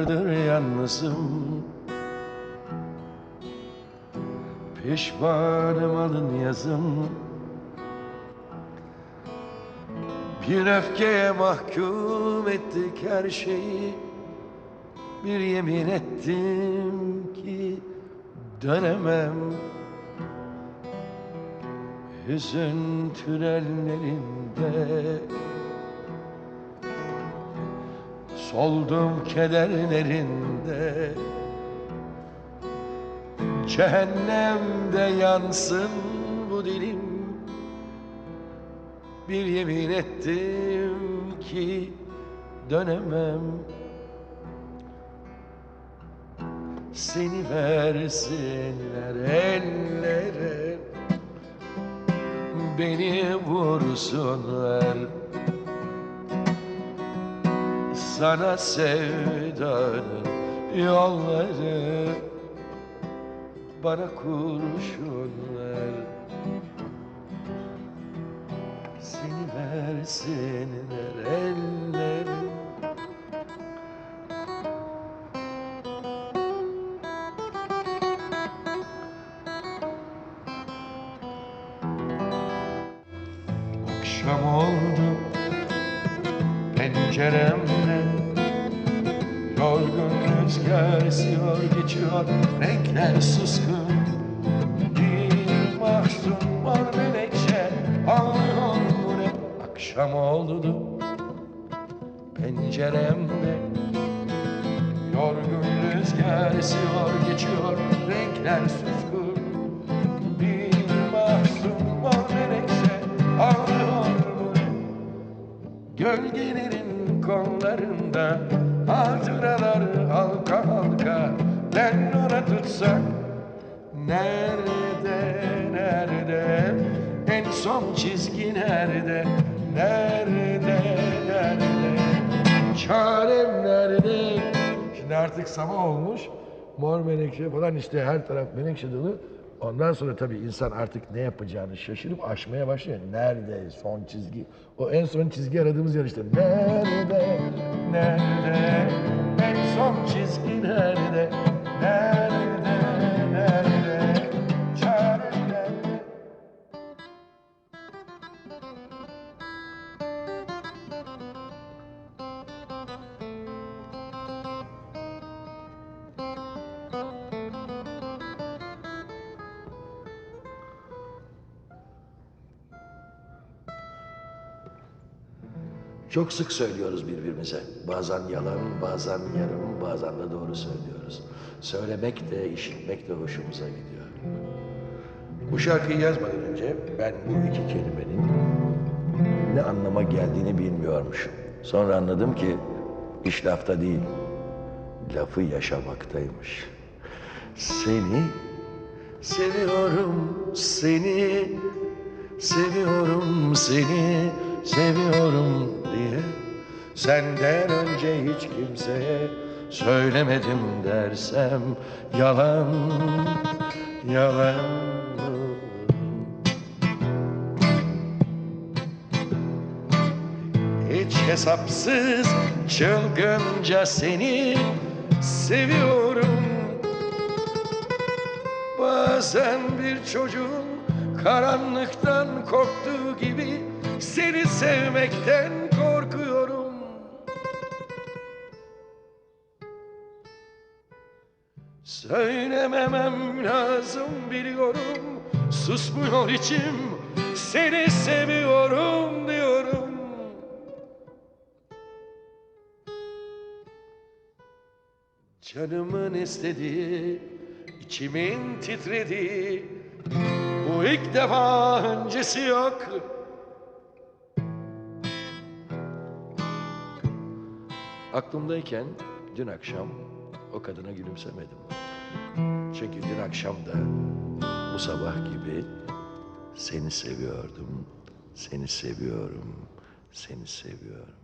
Yıllardır yalnızım? Pişmanım alın yazım. Bir öfkeye mahkum ettik her şeyi. Bir yemin ettim ki dönemem. Hüzün tünellerinde Soldum kederlerinde Cehennemde yansın bu dilim. Bir yemin ettim ki dönemem. Seni versinler ellere. Beni vursunlar sana sevdanın yolları Bana kurşun ver Seni versinler ellerim. Akşam oldu penceremde. Yorgun rüzgar esiyor geçiyor renkler suskun. Bir mahzun mor menekşe ağlıyor bu ne? Akşam oldu penceremde. Yorgun rüzgar esiyor geçiyor renkler suskun Gölgelerin kollarında hatıralar halka halka Ben ona tutsak nerede nerede? En son çizgi nerede? Nerede nerede? Çarem nerede? Şimdi artık sabah olmuş mor menekşe falan işte her taraf menekşe dolu Ondan sonra tabii insan artık ne yapacağını şaşırıp aşmaya başlıyor. Nerede son çizgi? O en son çizgi aradığımız yer işte. Nerede? Nerede? En son çizgi nerede? Nerede? Çok sık söylüyoruz birbirimize. Bazen yalan, bazen yarım, bazen de doğru söylüyoruz. Söylemek de, işitmek de hoşumuza gidiyor. Bu şarkıyı yazmadan önce ben bu iki kelimenin ne anlama geldiğini bilmiyormuşum. Sonra anladım ki iş lafta değil, lafı yaşamaktaymış. Seni seviyorum, seni seviyorum, seni seviyorum senden önce hiç kimseye söylemedim dersem yalan, yalan. Hiç hesapsız çılgınca seni seviyorum Bazen bir çocuğun karanlıktan korktuğu gibi Seni sevmekten Söylememem lazım biliyorum. Susmuyor içim. Seni seviyorum diyorum. Canımın istediği, içimin titrediği Bu ilk defa öncesi yok. Aklımdayken dün akşam o kadına gülümsemedim. Çünkü dün akşam da bu sabah gibi seni seviyordum, seni seviyorum, seni seviyorum.